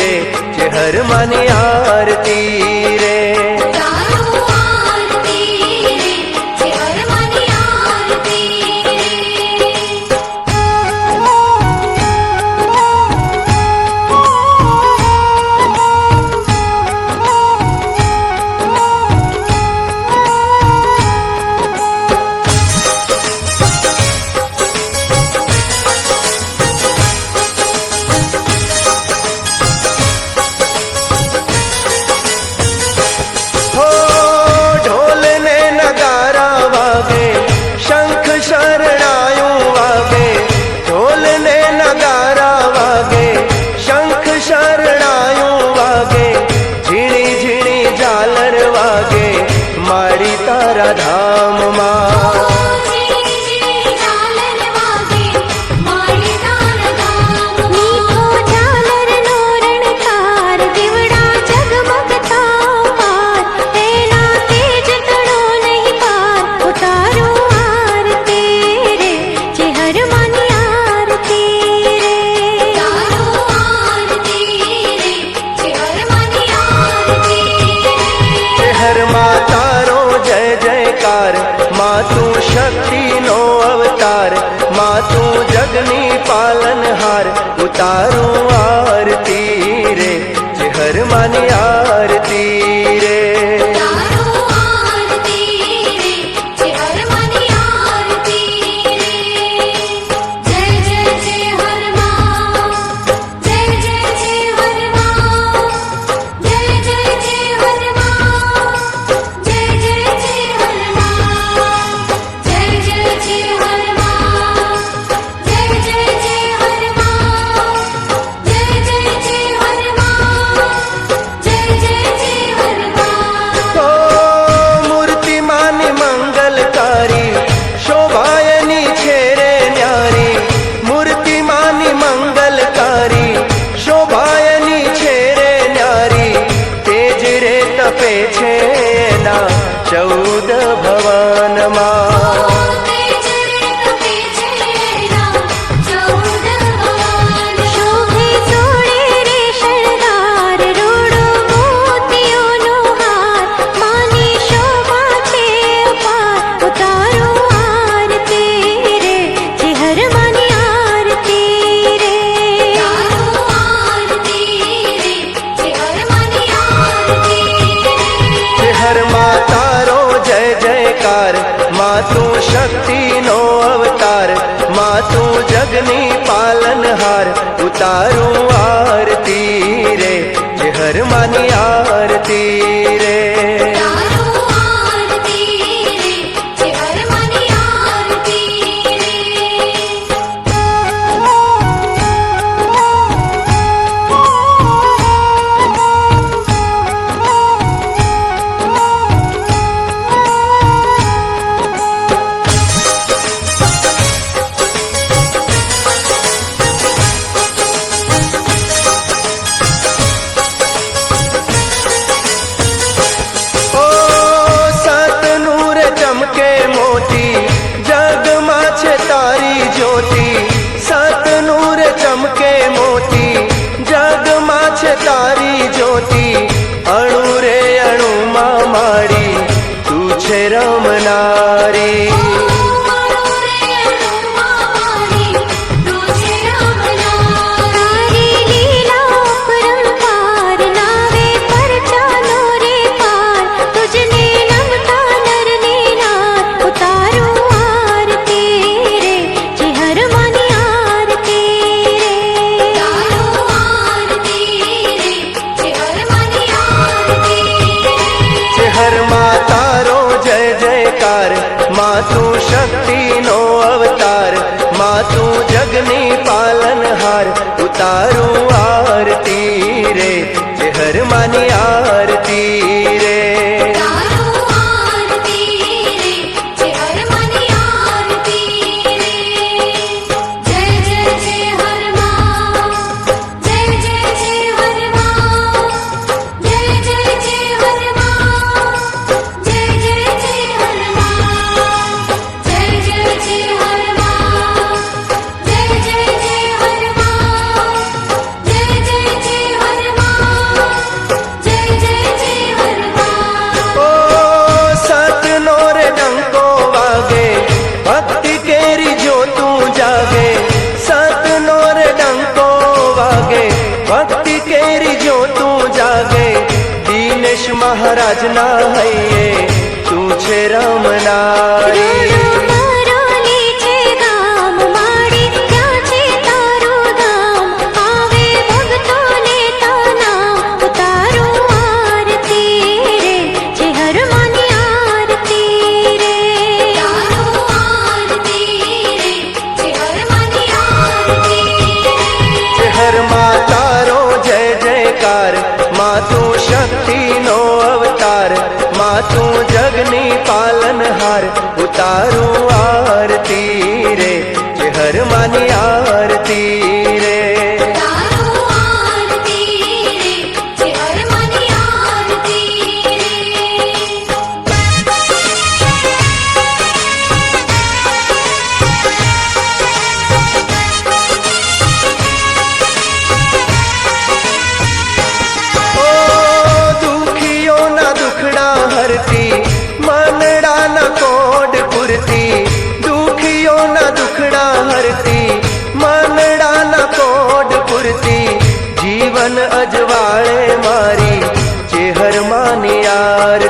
રે ચહર મને આરતી પાર ઉતારો તું જગની પાલનહાર ઉતારું આરતી રે હરમાની આરતી. માતું શક્તિનો અવતાર માતું જગની પાલનહાર ઉતારું આરતી રે હર માની મહારાજના હૈયે. માં તું જગની પાલનહાર ઉતારું આ জানে আর